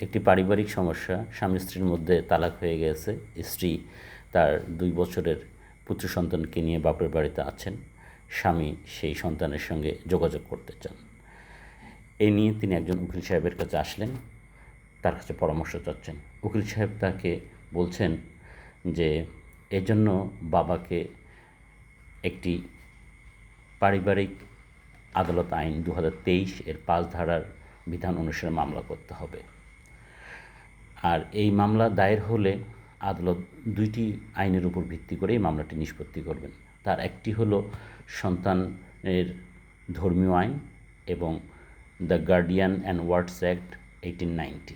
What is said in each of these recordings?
একটি পারিবারিক সমস্যা। স্বামী স্ত্রীর মধ্যে তালাক হয়ে গেছে। স্ত্রী তার দুই বছরের পুত্র সন্তানকে নিয়ে বাপের বাড়িতে আছেন। স্বামী সেই সন্তানের সঙ্গে যোগাযোগ করতে চান। এ নিয়ে তিনি একজন উকিল সাহেবের কাছে আসলেন। তার কাছে পরামর্শ চাচ্ছেন। উকিল সাহেব তাকে বলছেন যে, এজন্য বাবাকে একটি পারিবারিক আদালত আইন দু হাজার তেইশ এর পাঁচ ধারার বিধান অনুসারে মামলা করতে হবে। আর এই মামলা দায়ের হলে আদালত দুইটি আইনের উপর ভিত্তি করে এই মামলাটি নিষ্পত্তি করবেন। তার একটি হলো সন্তানের ধর্মীয় আইন এবং the guardian and wards act eighteen ninety.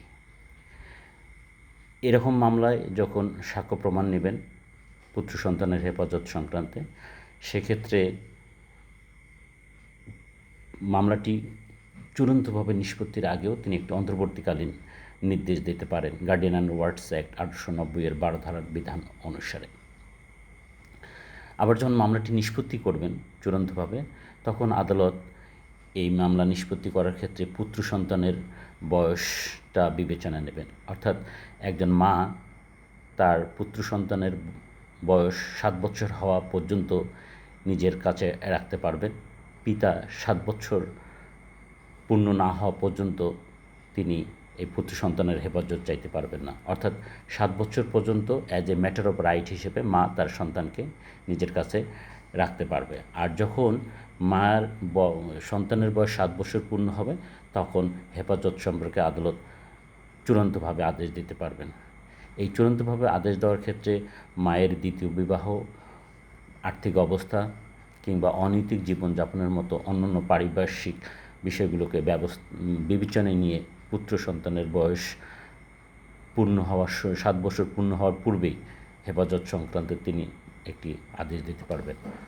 এরকম মামলায় যখন সাক্ষ্য প্রমাণ নেবেন পুত্র সন্তানের হেফাজত সংক্রান্তে, সেক্ষেত্রে মামলাটি চূড়ান্তভাবে নিষ্পত্তির আগেও তিনি একটি অন্তর্বর্তীকালীন নির্দেশ দিতে পারেন। গার্ডিয়ান অ্যান্ড ওয়ার্ডস অ্যাক্ট আঠারোশো নব্বইয়ের বারো ধারার বিধান অনুসারে। আবার যখন মামলাটি নিষ্পত্তি করবেন চূড়ান্তভাবে, তখন আদালত এই মামলা নিষ্পত্তি করার ক্ষেত্রে পুত্র সন্তানের বয়সটা বিবেচনা নেবেন। অর্থাৎ একজন মা তার পুত্র সন্তানের বয়স সাত বছর হওয়া পর্যন্ত নিজের কাছে রাখতে পারবেন। পিতা সাত বছর পূর্ণ না হওয়া পর্যন্ত তিনি এই পুত্র সন্তানের হেফাজত চাইতে পারবেন না। অর্থাৎ সাত বছর পর্যন্ত as a matter of right হিসেবে মা তার সন্তানকে নিজের কাছে রাখতে পারবে। আর যখন মার সন্তানের বয়স সাত বছর পূর্ণ হবে, তখন হেফাজত সম্পর্কে আদালত চূড়ান্তভাবে আদেশ দিতে পারবেন। এই চূড়ান্তভাবে আদেশ দেওয়ার ক্ষেত্রে মায়ের দ্বিতীয় বিবাহ, আর্থিক অবস্থা কিংবা অনৈতিক জীবনযাপনের মতো অন্যান্য পারিপার্শ্বিক বিষয়গুলোকে ব্যবস্থা, বিবেচনায় নিয়ে পুত্র সন্তানের বয়স পূর্ণ হওয়ার সাত বছর পূর্ণ হওয়ার পূর্বেই হেফাজত সংক্রান্ত তিনি একটি আদেশ দিতে পারবেন।